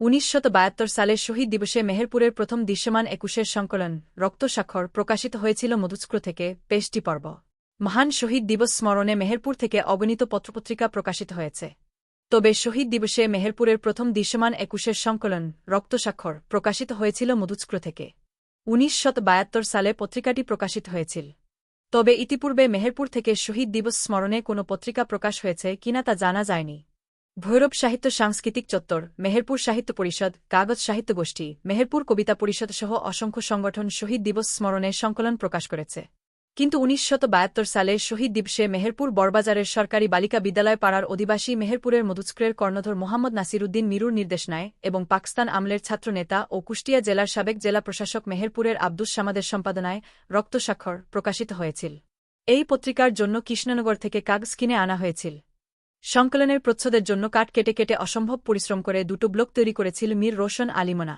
উনিশশত সালে শহীদ দিবসে মেহেরপুরের প্রথম দৃশ্যমান একুশের সংকলন রক্তস্বাক্ষর প্রকাশিত হয়েছিল মধুস্ক্র থেকে পেশটি পর্ব। মহান শহীদ দিবস স্মরণে মেহেরপুর থেকে অগণিত পত্রপত্রিকা প্রকাশিত হয়েছে। তবে শহীদ দিবসে মেহেরপুরের প্রথম দৃশ্যমান একুশের সংকলন রক্তস্বাক্ষর প্রকাশিত হয়েছিল মধুস্ক্র থেকে। উনিশশত সালে পত্রিকাটি প্রকাশিত হয়েছিল। তবে ইতিপূর্বে মেহেরপুর থেকে শহীদ দিবস স্মরণে কোনো পত্রিকা প্রকাশ হয়েছে কিনা তা জানা যায়নি। ভৈরব সাহিত্য সাংস্কৃতিক চত্বর, মেহেরপুর সাহিত্য পরিষদ, কাগজ সাহিত্য গোষ্ঠী, মেহেরপুর কবিতা পরিষদ সহ অসংখ্য সংগঠন শহীদ দিবস স্মরণে সংকলন প্রকাশ করেছে। কিন্তু উনিশশত সালে শহীদ দিবসে মেহেরপুর বড়বাজারের সরকারি বালিকা বিদ্যালয় পাড়ার অধিবাসী মেহেরপুরের মধুস্ক্রের কর্ণধর মোহাম্মদ নাসিরুদ্দিন মিরুর নির্দেশনায় এবং পাকিস্তান আমলের ছাত্রনেতা ও কুষ্টিয়া জেলার সাবেক জেলা প্রশাসক মেহেরপুরের আব্দুস সামাদের সম্পাদনায় রক্তস্বাক্ষর প্রকাশিত হয়েছিল। এই পত্রিকার জন্য কৃষ্ণনগর থেকে কাগজ কিনে আনা হয়েছিল। সংকলনের প্রচ্ছদের জন্য কাঠ কেটে কেটে অসম্ভব পরিশ্রম করে দুটো ব্লক তৈরি করেছিল মীর রোশন আলিমোনা।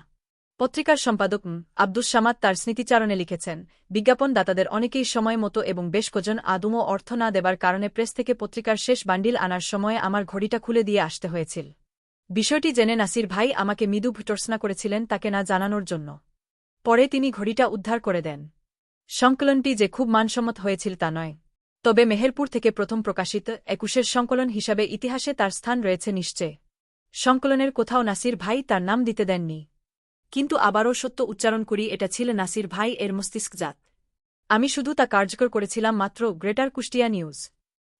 পত্রিকার সম্পাদক আব্দুস সামাদ তার স্মৃতিচারণে লিখেছেন, বিজ্ঞাপনদাতাদের অনেকেই সময় মতো এবং বেশ কজন আদমও অর্থ না দেবার কারণে প্রেস থেকে পত্রিকার শেষ বান্ডিল আনার সময়ে আমার ঘড়িটা খুলে দিয়ে আসতে হয়েছিল। বিষয়টি জেনে নাসির ভাই আমাকে মৃদু ভুটর্সনা করেছিলেন তাকে না জানানোর জন্য। পরে তিনি ঘড়িটা উদ্ধার করে দেন। সংকলনটি যে খুব মানসম্মত হয়েছিল তা নয়। তবে মেহেরপুর থেকে প্রথম প্রকাশিত একুশের সংকলন হিসাবে ইতিহাসে তার স্থান রয়েছে নিশ্চয়। সংকলনের কোথাও নাসির ভাই তার নাম দিতে দেননি। কিন্তু আবারও সত্য উচ্চারণ করি, এটা ছিল নাসির ভাই এর মস্তিষ্কজাত আমি শুধু তা কার্যকর করেছিলাম মাত্র গ্রেটার কুষ্টিয়া নিউজ।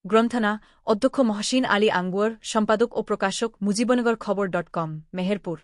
গ্রন্থনা, অধ্যক্ষ মহসিন আলী আঙ্গুয়ার, সম্পাদক ও প্রকাশক মুজিবনগর খবর ডট কম, মেহেরপুর।